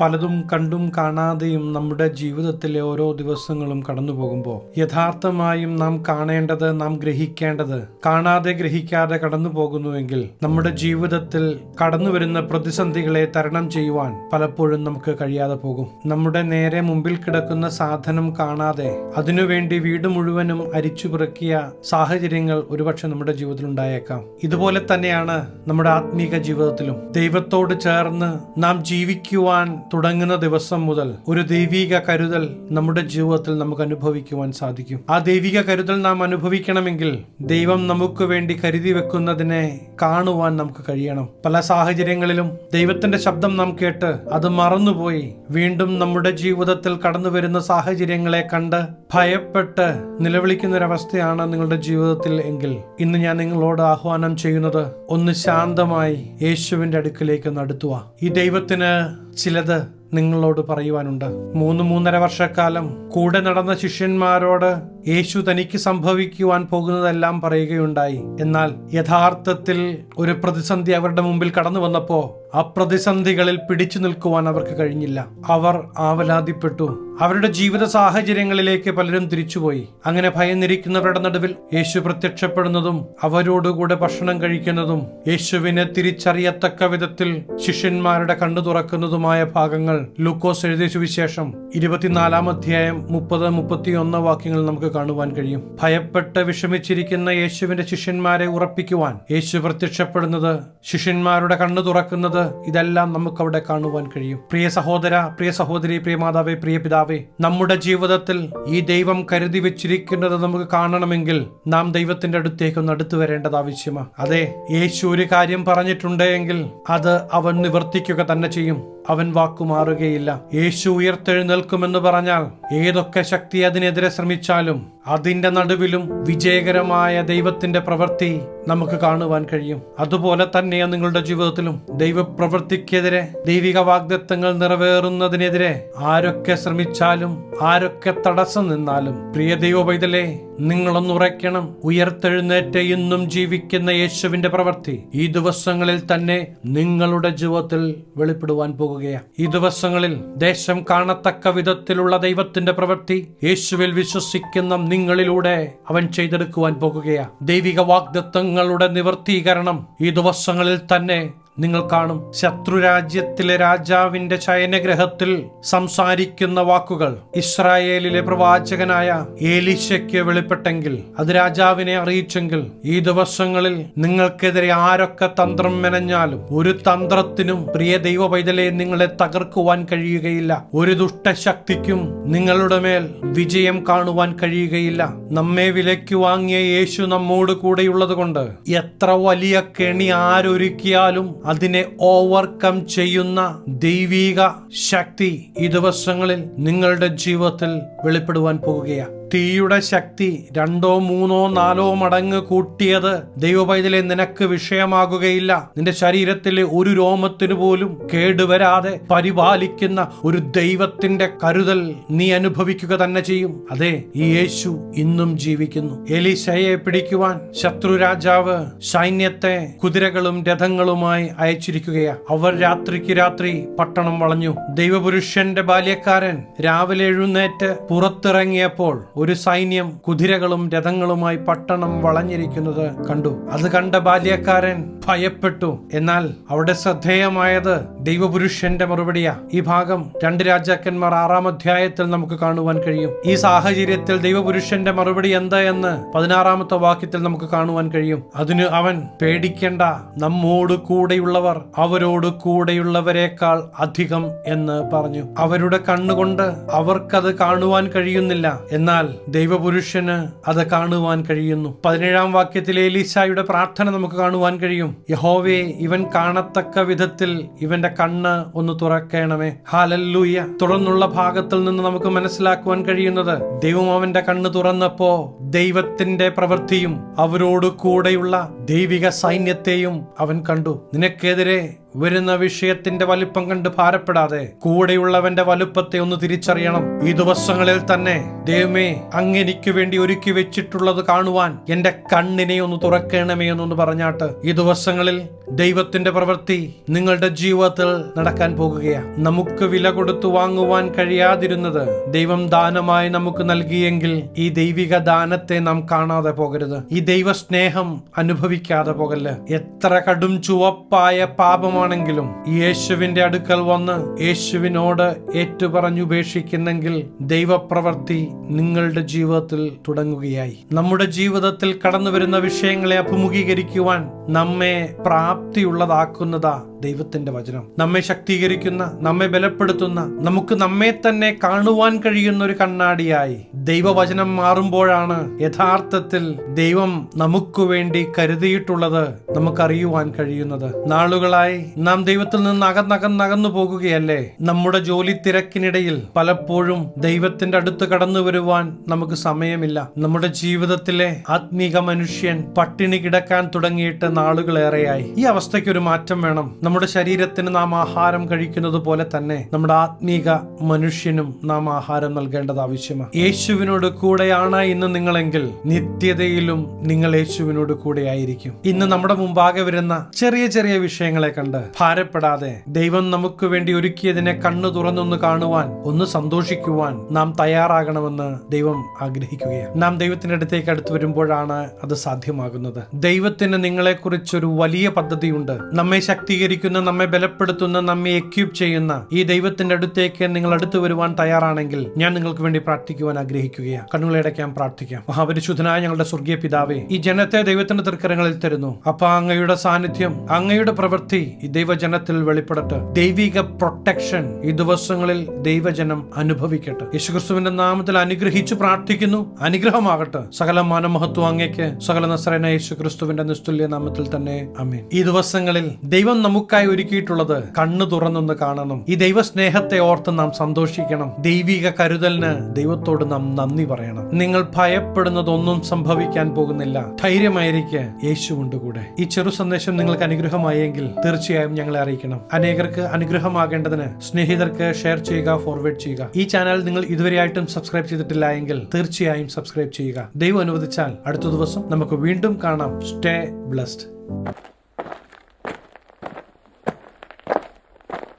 പലതും കണ്ടും കാണാതെയും നമ്മുടെ ജീവിതത്തിലെ ഓരോ ദിവസങ്ങളും കടന്നു പോകുമ്പോൾ യഥാർത്ഥമായും നാം കാണേണ്ടത് നാം ഗ്രഹിക്കേണ്ടത് കാണാതെ ഗ്രഹിക്കാതെ കടന്നു പോകുന്നുവെങ്കിൽ നമ്മുടെ ജീവിതത്തിൽ കടന്നു വരുന്ന പ്രതിസന്ധികളെ തരണം ചെയ്യുവാൻ പലപ്പോഴും നമുക്ക് കഴിയാതെ പോകും. നമ്മുടെ നേരെ മുമ്പിൽ കിടക്കുന്ന സാധനം കാണാതെ അതിനുവേണ്ടി വീട് മുഴുവനും അരിച്ചു പിറക്കിയ സാഹചര്യങ്ങൾ ഒരുപക്ഷെ നമ്മുടെ ജീവിതത്തിൽ ഉണ്ടായേക്കാം. ഇതുപോലെ തന്നെയാണ് നമ്മുടെ ആത്മീക ജീവിതത്തിലും. ദൈവത്തോട് ചേർന്ന് നാം ജീവിക്കുവാൻ തുടങ്ങുന്ന ദിവസം മുതൽ ഒരു ദൈവിക കരുതൽ നമ്മുടെ ജീവിതത്തിൽ നമുക്ക് അനുഭവിക്കുവാൻ സാധിക്കും. ആ ദൈവിക കരുതൽ നാം അനുഭവിക്കണമെങ്കിൽ ദൈവം നമുക്ക് വേണ്ടി കരുതി വെക്കുന്നതിനെ കാണുവാൻ നമുക്ക് കഴിയണം. പല സാഹചര്യങ്ങളിലും ദൈവത്തിന്റെ ശബ്ദം നാം കേട്ട് അത് മറന്നുപോയി. വീണ്ടും നമ്മുടെ ജീവിതത്തിൽ കടന്നു വരുന്ന സാഹചര്യങ്ങളെ കണ്ട് ഭയപ്പെട്ട് നിലവിളിക്കുന്ന ഒരവസ്ഥയാണ് നിങ്ങളുടെ ജീവിതത്തിൽ എങ്കിൽ ഇന്ന് ഞാൻ നിങ്ങളോട് ആഹ്വാനം ചെയ്യുന്നത് ഒന്ന് ശാന്തമായി യേശുവിന്റെ അടുക്കിലേക്ക് നടത്തുക ഈ ദൈവത്തിന് ചിലത് നിങ്ങളോട് പറയുവാനുണ്ട്. മൂന്ന് മൂന്നര വർഷക്കാലം കൂടെ നടന്ന ശിഷ്യന്മാരോട് യേശു തനിക്ക് സംഭവിക്കുവാൻ പോകുന്നതെല്ലാം പറയുകയുണ്ടായി. എന്നാൽ യഥാർത്ഥത്തിൽ ഒരു പ്രതിസന്ധി അവരുടെ മുമ്പിൽ കടന്നു വന്നപ്പോ ആ പ്രതിസന്ധികളിൽ പിടിച്ചു നിൽക്കുവാൻ അവർക്ക് കഴിഞ്ഞില്ല. അവർ ആവലാതിപ്പെട്ടു. അവരുടെ ജീവിത സാഹചര്യങ്ങളിലേക്ക് പലരും തിരിച്ചുപോയി. അങ്ങനെ ഭയന്നിരിക്കുന്നവരുടെ നടുവിൽ യേശു പ്രത്യക്ഷപ്പെടുന്നതും അവരോടുകൂടെ ഭക്ഷണം കഴിക്കുന്നതും യേശുവിനെ തിരിച്ചറിയത്തക്ക വിധത്തിൽ ശിഷ്യന്മാരുടെ കണ്ണു തുറക്കുന്നതുമായ ഭാഗങ്ങൾ ലൂക്കോസ് എഴുതിയ സുവിശേഷം ഇരുപത്തിനാലാം അധ്യായം മുപ്പത് മുപ്പത്തിയൊന്ന് വാക്യങ്ങൾ നമുക്ക് കാണുവാൻ കഴിയും. ഭയപ്പെട്ട് വിഷമിച്ചിരിക്കുന്ന യേശുവിന്റെ ശിഷ്യന്മാരെ ഉറപ്പിക്കുവാൻ. യേശു പ്രത്യക്ഷപ്പെടുന്നത് ശിഷ്യന്മാരുടെ കണ്ണു തുറക്കുന്നത് ഇതെല്ലാം നമുക്ക് അവിടെ കാണുവാൻ കഴിയും. പ്രിയ സഹോദര പ്രിയ സഹോദരി പ്രിയ മാതാവേ പ്രിയ പിതാവേ നമ്മുടെ ജീവിതത്തിൽ ഈ ദൈവം കരുതി വെച്ചിരിക്കുന്നത് നമുക്ക് കാണണമെങ്കിൽ നാം ദൈവത്തിന്റെ അടുത്തേക്ക് ഒന്ന് അടുത്തു വരേണ്ടത് ആവശ്യമാണ് അതെ യേശു ഒരു കാര്യം പറഞ്ഞിട്ടുണ്ട് എങ്കിൽ അത് അവൻ നിവർത്തിക്കുക തന്നെ ചെയ്യും. അവൻ വാക്കുമാറുകയില്ല യേശു ഉയർത്തെഴുന്നേൽക്കുമെന്ന് പറഞ്ഞാൽ ഏതൊക്കെ ശക്തി അതിനെതിരെ ശ്രമിച്ചാലും Amen. അതിന്റെ നടുവിലും വിജയകരമായ ദൈവത്തിന്റെ പ്രവൃത്തി നമുക്ക് കാണുവാൻ കഴിയും. അതുപോലെ തന്നെയാണ് നിങ്ങളുടെ ജീവിതത്തിലും ദൈവപ്രവൃത്തിക്കെതിരെ ദൈവിക വാഗ്ദത്തങ്ങൾ നിറവേറുന്നതിനെതിരെ ആരൊക്കെ ശ്രമിച്ചാലും ആരൊക്കെ തടസ്സം നിന്നാലും പ്രിയ ദൈവപൈതലേ നിങ്ങളൊന്ന് ഉറയ്ക്കണം. ഉയർത്തെഴുന്നേറ്റ് ഇന്നും ജീവിക്കുന്ന യേശുവിന്റെ പ്രവൃത്തി ഈ ദിവസങ്ങളിൽ തന്നെ നിങ്ങളുടെ ജീവിതത്തിൽ വെളിപ്പെടുവാൻ പോകുകയാണ് ഈ ദിവസങ്ങളിൽ ദേശം കാണത്തക്ക വിധത്തിലുള്ള ദൈവത്തിന്റെ പ്രവൃത്തി യേശുവിൽ വിശ്വസിക്കുന്ന നിങ്ങളിലൂടെ അവൻ ചെയ്തെടുക്കുവാൻ പോകുകയാണ് ദൈവിക വാഗ്ദത്തങ്ങളുടെ നിവർത്തീകരണം ഈ ദിവസങ്ങളിൽ തന്നെ നിങ്ങൾ കാണും ശത്രുരാജ്യത്തിലെ രാജാവിന്റെ ചയനഗ്രഹത്തിൽ സംസാരിക്കുന്ന വാക്കുകൾ. ഇസ്രായേലിലെ പ്രവാചകനായ ഏലിശയ്ക്ക് വെളിപ്പെട്ടെങ്കിൽ അത് രാജാവിനെ അറിയിച്ചെങ്കിൽ ഈ ദിവസങ്ങളിൽ നിങ്ങൾക്കെതിരെ ആരൊക്കെ തന്ത്രം മെനഞ്ഞാലും ഒരു തന്ത്രത്തിനും പ്രിയ ദൈവ പൈതലെ നിങ്ങളെ തകർക്കുവാൻ കഴിയുകയില്ല. ഒരു ദുഷ്ടശക്തിക്കും നിങ്ങളുടെ മേൽ വിജയം കാണുവാൻ കഴിയുകയില്ല. നമ്മെ വിലയ്ക്ക് വാങ്ങിയ യേശു നമ്മോട് കൂടെയുള്ളത് കൊണ്ട് എത്ര വലിയ കെണി ആരൊരുക്കിയാലും അതിനെ ഓവർകം ചെയ്യുന്ന ദൈവീക ശക്തി ഈ ദിവസങ്ങളിൽ നിങ്ങളുടെ ജീവിതത്തിൽ വെളിപ്പെടുവാൻ പോവുകയാണ് തീയുടെ ശക്തി രണ്ടോ മൂന്നോ നാലോ മടങ്ങ് കൂട്ടിയത് ദൈവപൈതലെ നിനക്ക് വിഷയമാകുകയില്ല. നിന്റെ ശരീരത്തിലെ ഒരു രോമത്തിന് പോലും കേടുവരാതെ പരിപാലിക്കുന്ന ഒരു ദൈവത്തിന്റെ കരുതൽ നീ അനുഭവിക്കുക തന്നെ ചെയ്യും. അതെ ഈ യേശു ഇന്നും ജീവിക്കുന്നു. എലിശയെ പിടിക്കുവാൻ ശത്രു രാജാവ് സൈന്യത്തെ കുതിരകളും രഥങ്ങളുമായി അയച്ചിരിക്കുകയാ. അവർ രാത്രിക്ക് രാത്രി പട്ടണം വളഞ്ഞു. ദൈവപുരുഷന്റെ ബാല്യക്കാരൻ രാവിലെ എഴുന്നേറ്റ് പുറത്തിറങ്ങിയപ്പോൾ ഒരു സൈന്യം കുതിരകളും രഥങ്ങളുമായി പട്ടണം വളഞ്ഞിരിക്കുന്നത് കണ്ടു. അത് കണ്ട ബാല്യക്കാരൻ ഭയപ്പെട്ടു. എന്നാൽ അവിടെ ശ്രദ്ധേയമായത് ദൈവപുരുഷന്റെ മറുപടിയാ. ഈ ഭാഗം രണ്ട് രാജാക്കന്മാർ ആറാം അധ്യായത്തിൽ നമുക്ക് കാണുവാൻ കഴിയും. ഈ സാഹചര്യത്തിൽ ദൈവപുരുഷന്റെ മറുപടി എന്താ എന്ന് പതിനാറാമത്തെ വാക്യത്തിൽ നമുക്ക് കാണുവാൻ കഴിയും. അതിന് അവൻ പേടിക്കേണ്ട. നമ്മോട് കൂടെയുള്ളവർ അവരോട് കൂടെയുള്ളവരെക്കാൾ അധികം എന്ന് പറഞ്ഞു. അവരുടെ കണ്ണുകൊണ്ട് അവർക്കത് കാണുവാൻ കഴിയുന്നില്ല. എന്നാൽ ദൈവപുരുഷന് അത് കാണുവാൻ കഴിയുന്നു. പതിനേഴാം വാക്യത്തിലെ എലീശായുടെ പ്രാർത്ഥന നമുക്ക് കാണുവാൻ കഴിയും. യഹോവേ ഇവൻ കാണത്തക്ക വിധത്തിൽ ഇവന്റെ കണ്ണ് ഒന്ന് തുറക്കണമേ. ഹാലല്ലൂയ. തുടർന്നുള്ള ഭാഗത്തിൽ നിന്ന് നമുക്ക് മനസ്സിലാക്കുവാൻ കഴിയുന്നത് ദൈവം അവന്റെ കണ്ണ് തുറന്നപ്പോ ദൈവത്തിന്റെ പ്രവൃത്തിയും അവരോട് കൂടെയുള്ള ദൈവിക സൈന്യത്തെയും അവൻ കണ്ടു. നിനക്കെതിരെ വരുന്ന വിഷയത്തിന്റെ വലിപ്പം കണ്ട് ഭാരപ്പെടാതെ കൂടെയുള്ളവന്റെ വലുപ്പത്തെ ഒന്ന് തിരിച്ചറിയണം. ഈ ദിവസങ്ങളിൽ തന്നെ ദൈവമേ അങ്ങനിക്ക് വേണ്ടി ഒരുക്കി വെച്ചിട്ടുള്ളത് കാണുവാൻ എന്റെ കണ്ണിനെ ഒന്ന് തുറക്കണമേ എന്നൊന്ന് പറഞ്ഞാട്ട് ഈ ദിവസങ്ങളിൽ ദൈവത്തിന്റെ പ്രവൃത്തി നിങ്ങളുടെ ജീവിതത്തിൽ നടക്കാൻ പോകുകയാണ്. നമുക്ക് വില കൊടുത്തു വാങ്ങുവാൻ കഴിയാതിരുന്നത് ദൈവം ദാനമായി നമുക്ക് നൽകിയെങ്കിൽ ഈ ദൈവിക ദാനത്തെ നാം കാണാതെ പോകരുത്. ഈ ദൈവ സ്നേഹം അനുഭവിക്കാതെ പോകല്ല. എത്ര കടും ചുവപ്പായ പാപമാണെങ്കിലും ഈ യേശുവിന്റെ അടുക്കൽ വന്ന് യേശുവിനോട് ഏറ്റുപറഞ്ഞുപേക്ഷിക്കുന്നെങ്കിൽ ദൈവപ്രവർത്തി നിങ്ങളുടെ ജീവിതത്തിൽ തുടങ്ങുകയായി. നമ്മുടെ ജീവിതത്തിൽ കടന്നുവരുന്ന വിഷയങ്ങളെ അഭിമുഖീകരിക്കുവാൻ നമ്മെ പ്രാപ്തിയുള്ളതാക്കുന്നതാ ദൈവത്തിന്റെ വചനം. നമ്മെ ശക്തീകരിക്കുന്ന നമ്മെ ബലപ്പെടുത്തുന്ന നമുക്ക് നമ്മെ തന്നെ കാണുവാൻ കഴിയുന്ന ഒരു കണ്ണാടിയായി ദൈവവചനം മാറുമ്പോഴാണ് യഥാർത്ഥത്തിൽ ദൈവം നമുക്ക് വേണ്ടി കരുതിയിട്ടുള്ളത് നമുക്കറിയുവാൻ കഴിയുന്നത്. നാളുകളായി നാം ദൈവത്തിൽ നിന്ന് അകന്നകന്നകന്നു പോകുകയല്ലേ? നമ്മുടെ ജോലി തിരക്കിനിടയിൽ പലപ്പോഴും ദൈവത്തിന്റെ അടുത്ത് കടന്നു വരുവാൻ നമുക്ക് സമയമില്ല. നമ്മുടെ ജീവിതത്തിലെ ആത്മീക മനുഷ്യൻ പട്ടിണി കിടക്കാൻ തുടങ്ങിയിട്ട് നാളുകളേറെയായി. ഈ അവസ്ഥയ്ക്ക് ഒരു മാറ്റം വേണം. നമ്മുടെ ശരീരത്തിന് നാം ആഹാരം കഴിക്കുന്നത് പോലെ തന്നെ നമ്മുടെ ആത്മീക മനുഷ്യനും നാം ആഹാരം നൽകേണ്ടത് ആവശ്യമാണ്. യേശുവിനോട് കൂടെയാണ് ഇന്ന് നിങ്ങളെങ്കിൽ നിത്യതയിലും നിങ്ങൾ യേശുവിനോട് കൂടെ ആയിരിക്കും ഇന്ന് നമ്മുടെ മുമ്പാകെ വരുന്ന ചെറിയ ചെറിയ വിഷയങ്ങളെ കണ്ട് ഭാരപ്പെടാതെ ദൈവം നമുക്ക് വേണ്ടി ഒരുക്കിയതിനെ കണ്ണു തുറന്നൊന്ന് കാണുവാൻ ഒന്ന് സന്തോഷിക്കുവാൻ നാം തയ്യാറാകണമെന്ന് ദൈവം ആഗ്രഹിക്കുകയാണ്. നാം ദൈവത്തിന്റെ അടുത്തേക്ക് അടുത്ത് വരുമ്പോഴാണ് അത് സാധ്യമാകുന്നത്. ദൈവത്തിന് നിങ്ങളെക്കുറിച്ചൊരു വലിയ പദ്ധതിയുണ്ട്. നമ്മെ ശക്തീകരിക്കുന്ന നമ്മെ ബലപ്പെടുത്തുന്ന നമ്മെ എക്യൂബ് ചെയ്യുന്ന ഈ ദൈവത്തിന്റെ അടുത്തേക്ക് നിങ്ങൾ അടുത്തു വരുവാൻ തയ്യാറാണെങ്കിൽ ഞാൻ നിങ്ങൾക്ക് വേണ്ടി പ്രാർത്ഥിക്കുവാൻ ആഗ്രഹിക്കുകയാണ്. കണ്ണുകളടയ്ക്കാൻ പ്രാർത്ഥിക്കാം. മഹാപരിശുദ്ധനായ ഞങ്ങളുടെ സ്വർഗീയ പിതാവേ ഈ ജനത്തെ ദൈവത്തിന്റെ തൃക്കരങ്ങളിൽ തരുന്നു. അപ്പൊ അങ്ങയുടെ സാന്നിധ്യം അങ്ങയുടെ പ്രവൃത്തി ഈ ദൈവജനത്തിൽ വെളിപ്പെടട്ടെ. ദൈവിക പ്രൊട്ടക്ഷൻ ഈ ദിവസങ്ങളിൽ ദൈവജനം അനുഭവിക്കട്ടെ. യേശുക്രിസ്തുവിന്റെ നാമത്തിൽ അനുഗ്രഹിച്ചു പ്രാർത്ഥിക്കുന്നു. അനുഗ്രഹമാകട്ടെ. സകല മാനമഹത്വം അങ്ങേക്ക് സകല നസ്രന യേശുക്രിസ്തുവിന്റെ നിസ്തുല്യ നാമത്തിൽ തന്നെ. അമീൻ ഈ ദിവസങ്ങളിൽ ദൈവം നമുക്കായി ഒരുക്കിയിട്ടുള്ളത് കണ്ണു തുറന്നൊന്ന് കാണണം. ഈ ദൈവ സ്നേഹത്തെ ഓർത്ത് നാം സന്തോഷിക്കണം. ദൈവിക കരുതലിന് ദൈവത്തോട് നാം നന്ദി പറയണം. നിങ്ങൾ ഭയപ്പെടുന്നതൊന്നും സംഭവിക്കാൻ പോകുന്നില്ല. ധൈര്യമായിരിക്കെ യേശുവുണ്ട് കൂടെ. ഈ ചെറു സന്ദേശം നിങ്ങൾക്ക് അനുഗ്രഹമായെങ്കിൽ തീർച്ചയായും ഞങ്ങളെ അറിയിക്കണം. അനേകർക്ക് അനുഗ്രഹമാകേണ്ടതിന് സ്നേഹിതർക്ക് ഷെയർ ചെയ്യുക ഫോർവേഡ് ചെയ്യുക. ഈ ചാനൽ നിങ്ങൾ ഇതുവരെയായിട്ടും സബ്സ്ക്രൈബ് ചെയ്തിട്ടില്ല എങ്കിൽ തീർച്ചയായും സബ്സ്ക്രൈബ് ചെയ്യുക. ദൈവം അനുവദിച്ചാൽ അടുത്ത ദിവസം നമുക്ക് വീണ്ടും കാണാം. Stay blessed.